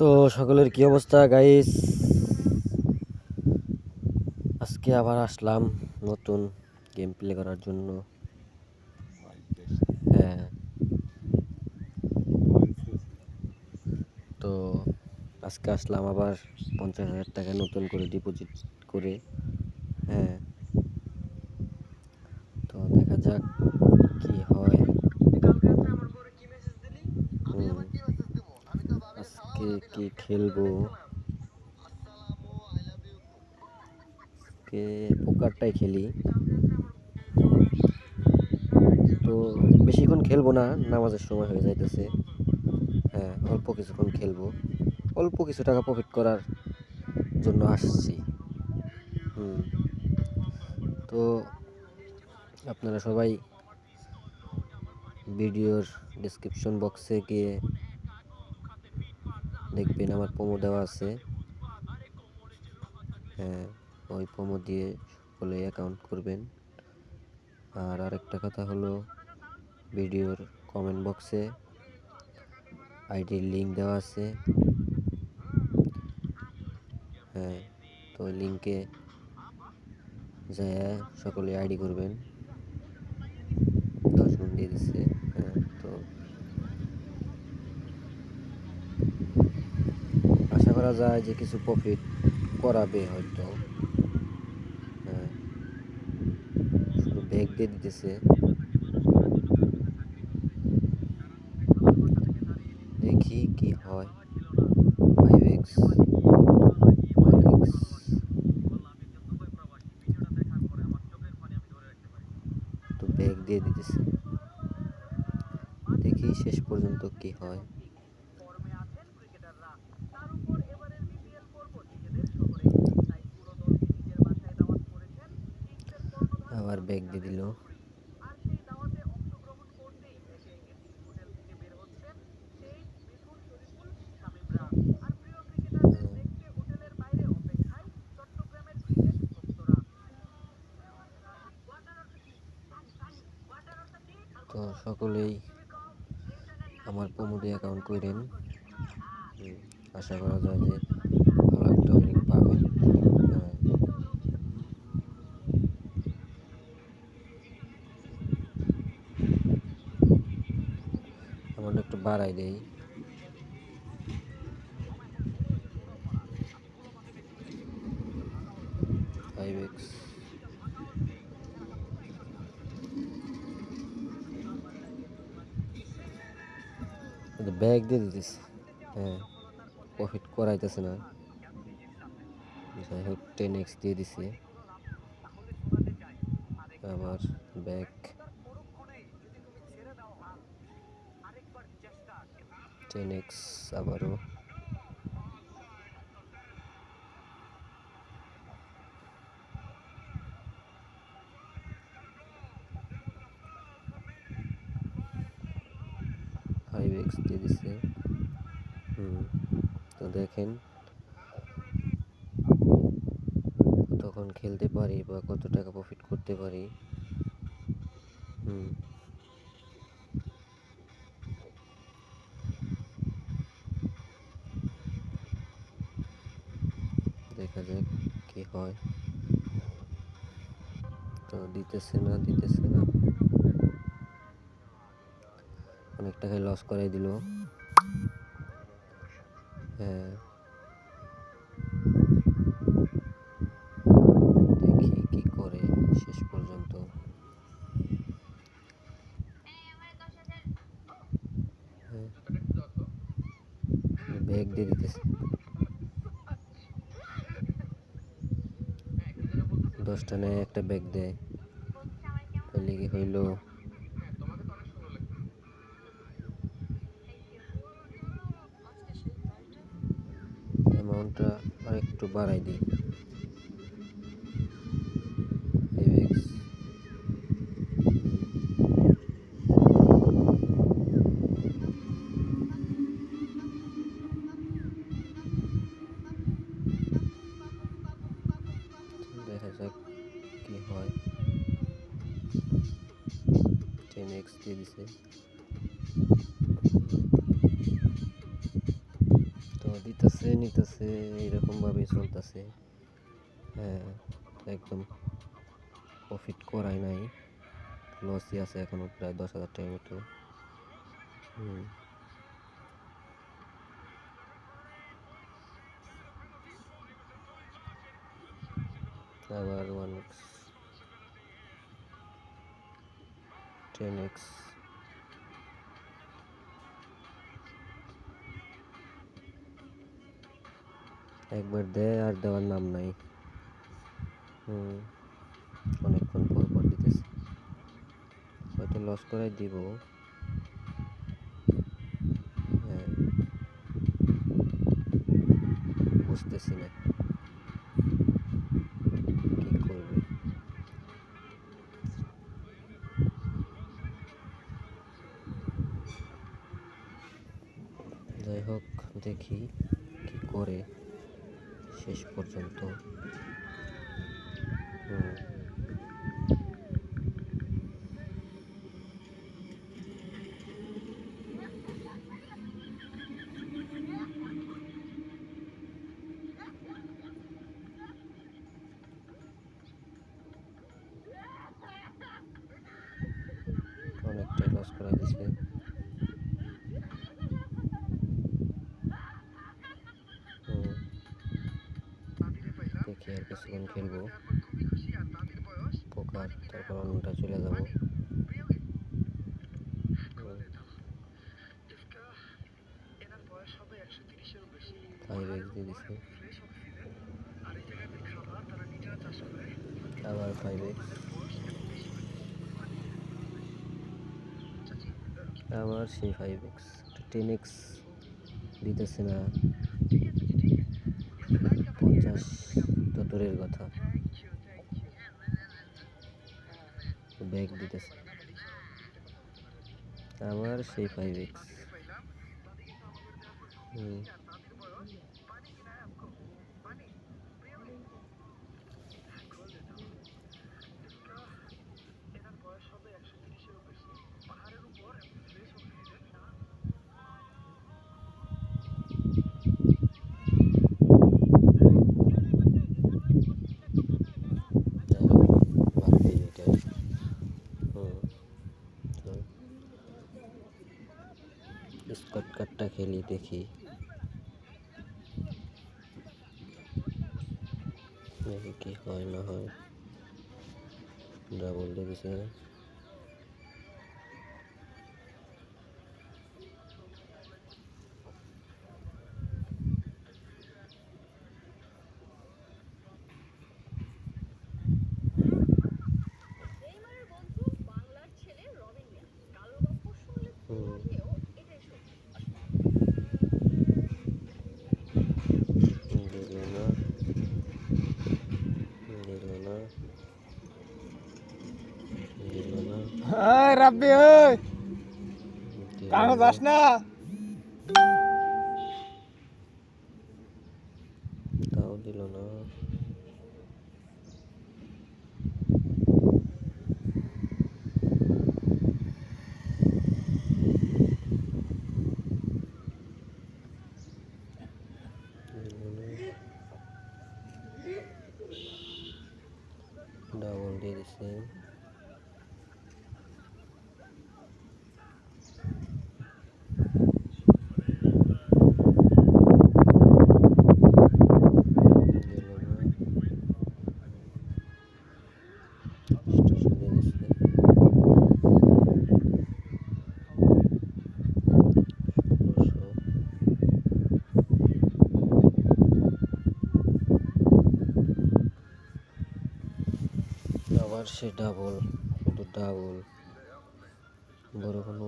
তো সকলের কি অবস্থা গাইস আজকে আবার আসলাম নতুন গেম প্লে করার জন্য। হ্যাঁ। তো আজকে আসলাম আবার পঞ্চাশ হাজার টাকা নতুন করে ডিপোজিট করে। হ্যাঁ। তো দেখা যাক কি হয় হুম, আজকে কি খেলব? আজকে পোকারটাই খেলি। তো বেশিক্ষণ খেলব না, নামাজের সময় হয়ে যাইতেছে। হ্যাঁ অল্প কিছুক্ষণ খেলব। অল্প কিছু টাকা প্রফিট করার জন্য আসছি। হুম। তো আপনারা সবাই ভিডিওর ডিসক্রিপশন বক্সে গিয়ে দেখবেন আমার প্রোমো দেওয়া আছে। হ্যাঁ ওই প্রোমো দিয়ে সকলে অ্যাকাউন্ট করবেন। আর আরেকটা কথা হলো, ভিডিওর কমেন্ট বক্সে আইডির লিঙ্ক দেওয়া আছে। হ্যাঁ তো ওই লিঙ্কে যায় সকলে আইডি করবেন দশ মিনিট দিয়ে দিচ্ছে হ্যাঁ তো আশা করা যায় যে কিছু প্রফিট করাবে হয়তো। হ্যাঁ। শুধু ব্যাগ দিয়ে দিতেছে দেখি কি হয় ফাইভ এক্স তো ব্যাগ দিয়ে দিতেছে দেখি শেষ পর্যন্ত কি হয় আবার ব্যাগ দিয়ে দিল। তো সকলেই আমার প্রমোদে অ্যাকাউন্ট করেন। আশা করা যায় যে ভালো একটা পাবেন হ্যাঁ একটু দেই। ফাইভ এক্স ব্যাগ দিয়ে দিতেছে। হ্যাঁ প্রফিট করাইতেছে না। যাই হোক টেন এক্স দিয়ে দিছে। আবার ব্যাগ টেন এক্স আবারও। ফাইভ এক্স দিয়ে দিছে। হুম, তো দেখেন। তখন খেলতে পারি বা কত টাকা প্রফিট করতে পারি? হুম। হয়। তো দিতেছে না দিতেছে না। অনেক টাকায় লস করাই দিল। হ্যাঁ। নেয় একটা ব্যাগ দেয়। তাহলে কি হইল। অ্যামাউন্টটা আর একটু বাড়াই দিই। দিয়ে দিছে। তো দিতেছে, নিতেছে এইরকম ভাবেই চলতেছে। হ্যাঁ একদম প্রফিট করাই নাই। লসই আছে এখনও প্রায় দশ হাজার টাকার মতো। হুম। আবার ওয়ান টেন এক্স একবার দেয় আর দেওয়ার নাম নাই। হুম, অনেকক্ষণ পর পর দিতেছে। হয়তো লস করাই দিব। হ্যাঁ বুঝতেছি না কি করবে যাই হোক দেখি কি করে শেষ পর্যন্ত। অনেকটাই লস করা দিছে। দেখি আর খেলব পোকার তারপর অন্যটা চলে যাব। আবার ফাইভ এক্স আবার সেই ফাইভ এক্স টেন এক্স দিতেছে না। পঞ্চাশ। তো দূরের কথা। ব্যাগ দিতেছে। আবার সেই ফাইভ এক্স হুম ভাবতেই এটাই হুম তো স্কট কার্ডটা খেলি দেখি। দেখি কি হয় না হয়। ডাবল দেখেছে। রাব্বি ওই না। যাস না। তাও দিল না ডাবল দিয়ে দিছে দিল না স্টেশন দিয়ে দিছে ষোলোশো আবার সে ডাবল শুধু ডাবল বড় কোনো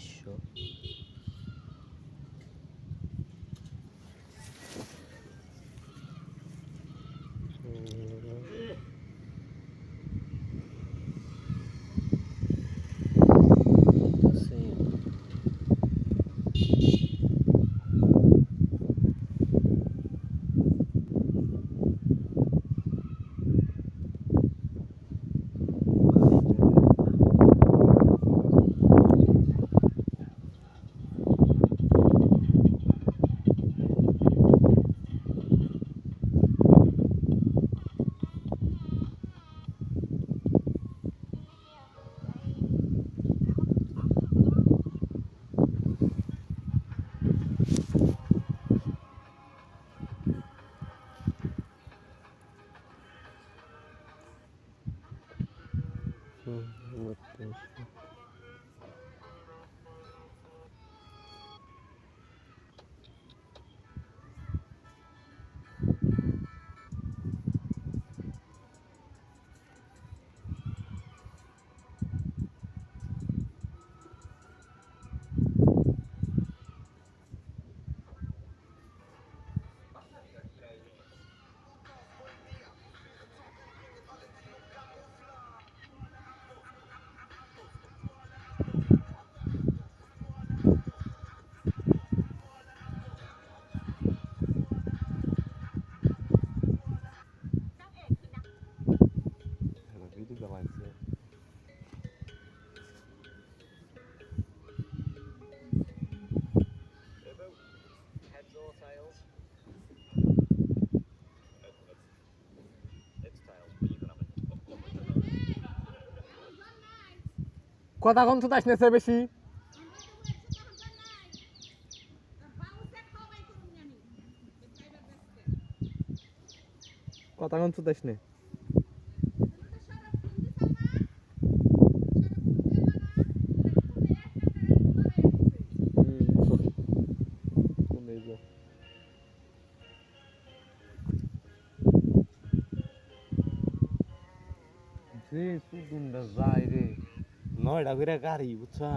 বিশ্ব হুম, কথা কম তো আসনেছে বেশি? কথা কম তো আসনে? নয়টা করে গাড়ি বুঝছা